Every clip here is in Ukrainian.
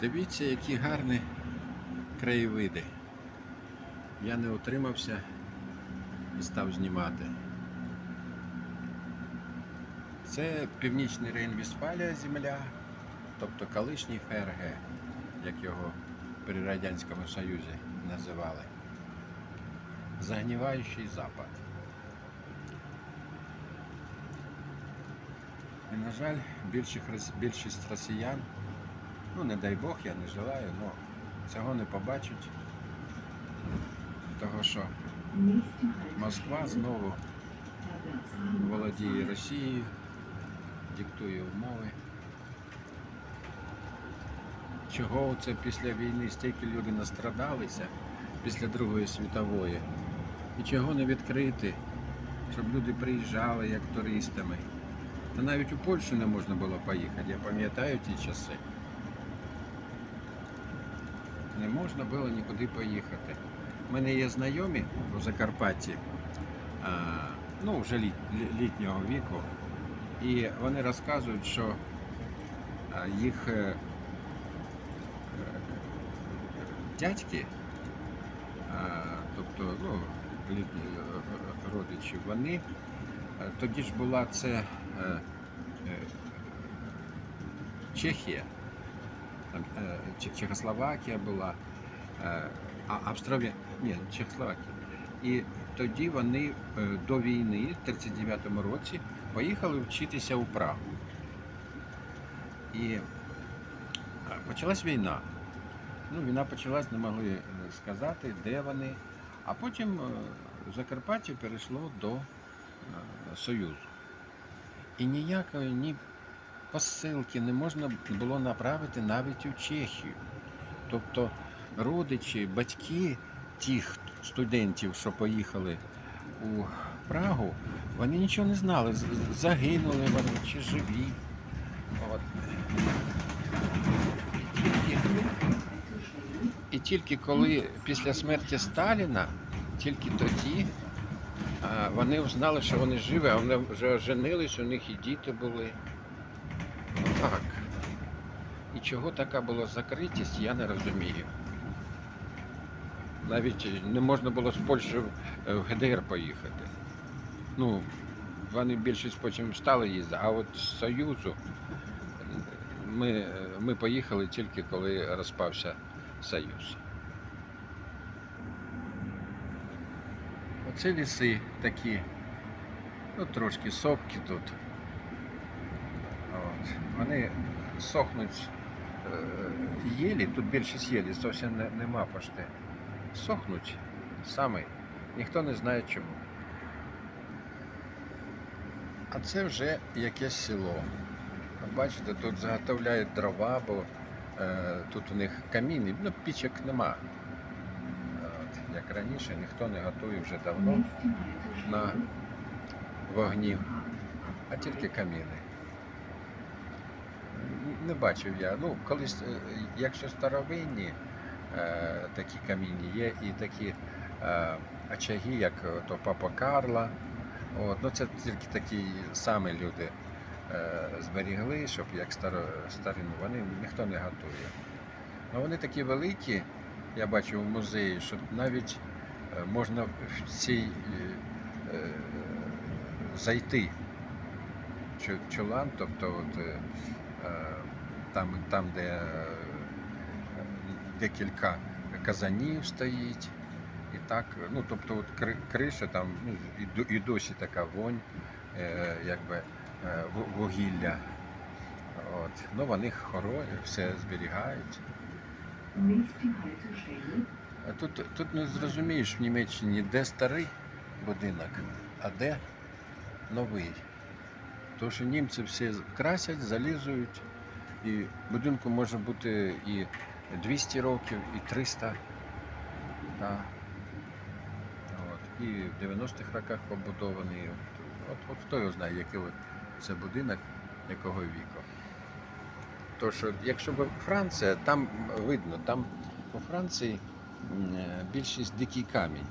Дивіться, які гарні краєвиди. Я не утримався і став знімати. Це північний Рейн-Вістфалія земля, тобто колишній ФРГ, як його при Радянському Союзі називали. Загніваючий запад. І, на жаль, більшість росіян, ну не дай Бог, я не желаю, але цього не побачать. Того що Москва знову володіє Росією, диктує умови. Чого це після війни стільки люди настрадалися після Другої світової? І чого не відкрити, щоб люди приїжджали як туристами. Та навіть у Польщу не можна було поїхати, я пам'ятаю ті часи. Не можна було нікуди поїхати. У мене є знайомі у Закарпатті, ну, вже літ, літнього віку, і вони розказують, що їх е, е, дядьки, тобто ну, літні е, родичі, вони тоді ж була це Чехія, там, е, Чехословакія була, е, а Австралія, ні, Чехословакія. І тоді вони е, до війни, в 39-му році, поїхали вчитися у Прагу. І е, почалась війна. Ну, війна почалась, не могли е, сказати, де вони. А потім е, Закарпаття перейшло до Союзу. І ніякої ні посилки не можна було направити навіть у Чехію. Тобто родичі, батьки тих студентів, що поїхали у Прагу, вони нічого не знали, загинули вони чи живі. От. І тільки, коли після смерті Сталіна, тільки тоді вони узнали, що вони живі, а вони вже оженились, у них і діти були. Так. І чого така була закритість, я не розумію. Навіть не можна було з Польщі в- в ГДР поїхати. Ну, вони більшість потім стали їздити, а от з Союзу ми, ми поїхали тільки коли розпався Союз. Оце ліси такі, ну трошки сопки тут. Вони сохнуть е, єлі, тут більшість єлі, зовсім не, нема пошти. Сохнуть саме. Ніхто не знає чому. А це вже якесь село. Бачите, тут заготовляють дрова, бо е, тут у них каміни, ну пічок нема. От, як раніше, ніхто не готує вже давно на вогні, а тільки каміни. Не бачив я. Ну, колись, е, якщо старовинні е, такі камінні є, і такі е, очаги, як то Папа Карла. От, ну це тільки такі самі люди е, зберігли, щоб як старо, старину, вони ніхто не готує. Ну, вони такі великі, я бачив в музеї, що навіть е, можна в цей е, е, зайти чулан, тобто от, е, е, там, там, де е, декілька казанів стоїть. І так, ну тобто от криша там ну, і, досі така вонь, е, якби е, вугілля. От. Ну, вони хоронять, все зберігають. А тут, тут не зрозумієш в Німеччині, де старий будинок, а де новий. Тому що німці всі красять, залізують, і будинку може бути і 200 років, і 300. Да. От. І в 90-х роках побудований. От, от хто його знає, який це будинок, якого віку. То що, якщо б Франція, там видно, там у Франції е, більшість дикий камінь.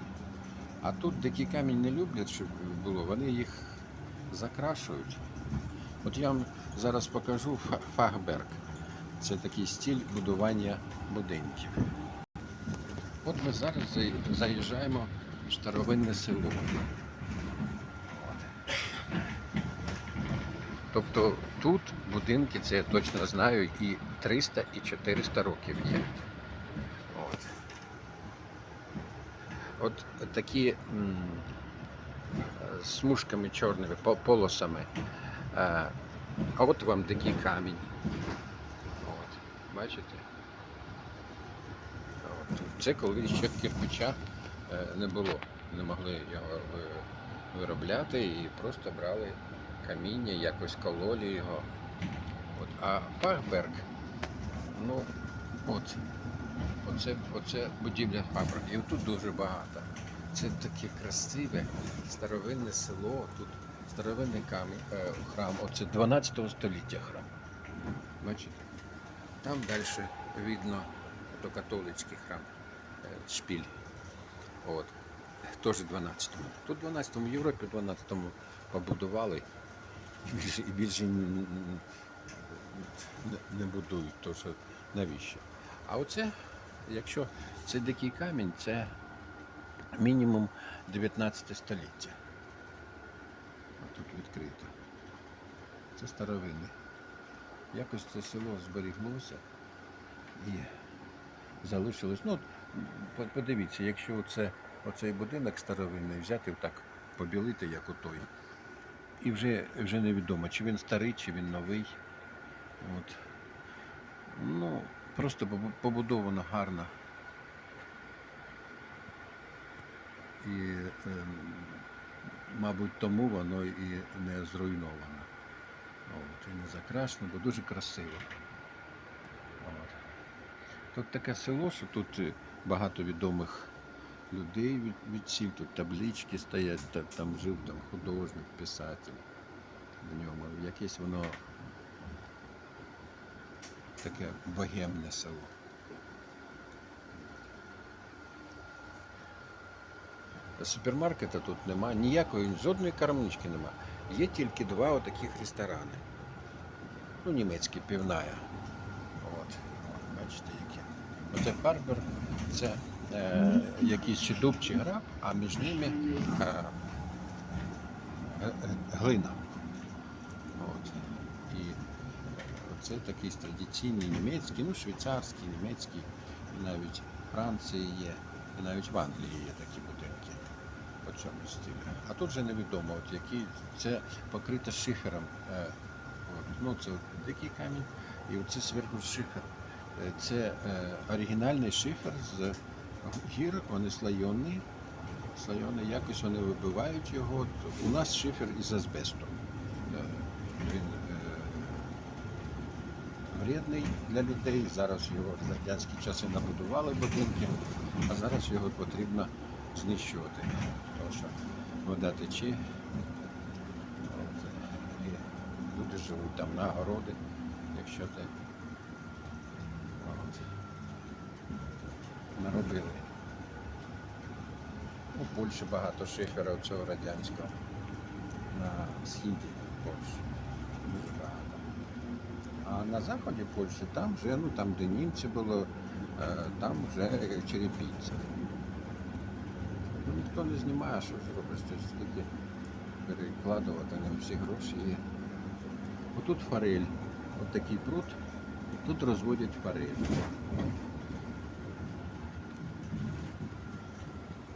А тут дикий камінь не люблять, щоб було, вони їх закрашують. От я вам зараз покажу Фа- Фахберг. Це такий стиль будування будинків. От ми зараз заїжджаємо в старовинне село. Тобто тут будинки, це я точно знаю, і 300, і 400 років є. От. От такі м, е, смужками чорними, полосами. Е, А от вам такий камінь. От, бачите? От. Це коли ще кирпича е, не було. Не могли його виробляти і просто брали каміння, якось кололи його. От. А Фахберг, ну, от, оце, оце будівля Фабрик. І тут дуже багато. Це таке красиве старовинне село. Тут старовинний камінь, е, храм. Оце 12 століття храм. Бачите? Там далі видно то католицький храм, е, шпіль. От. Теж 12-му. Тут 12-му, в Європі 12-му побудували. І більше, більше не- не будують, то що навіщо? А оце, якщо це дикий камінь, це мінімум 19 століття. Тут відкрито. Це старовинне. Якось це село зберіглося і залишилось. Ну, подивіться, якщо оце, оцей будинок старовинний взяти так, побілити, як отой. І вже, вже невідомо, чи він старий, чи він новий. От. Ну, просто побудовано гарно. І, ем, мабуть, тому воно і не зруйновано. От, і не закрашено, бо дуже красиво. От. Тут таке село, що тут е, багато відомих людей від, відсів, тут таблички стоять, та- там жив там художник, писатель в ньому. Якесь воно таке богемне село. Супермаркета тут нема, ніякої, жодної крамнички нема. Є тільки два отаких ресторани. Ну, німецькі півная. От, бачите, які. Оце Фарбер, це е, якийсь чи дуб, чи граб, а між ними е, е, глина. От. І це такий традиційний німецький, ну швейцарський, німецький, і навіть Франції є, і навіть в Англії є такі будинки цьому стилі. А тут вже невідомо, от який це покрите шифером. Е. Ну, це дикий камінь, і оце зверху шифер. Е, Це е, оригінальний шифер з гір, вони слойоні. Слойоні, якось вони вибивають його. У нас шифер із азбесту. Е, Він е, вредний для людей. Зараз його в радянські часи набудували будинки, а зараз його потрібно знищувати. Тому що вода тече. І люди живуть там на городи, якщо. От. Наробили. У Польщі багато шифера цього радянського. На східі Польщі. Дуже багато. А на заході Польщі там вже, ну там, де німці було, е, там вже черепіця. Ну, ніхто не знімає, що зробиш, то скільки перекладувати на всі гроші. є. Отут форель, от такий пруд, тут розводять форель.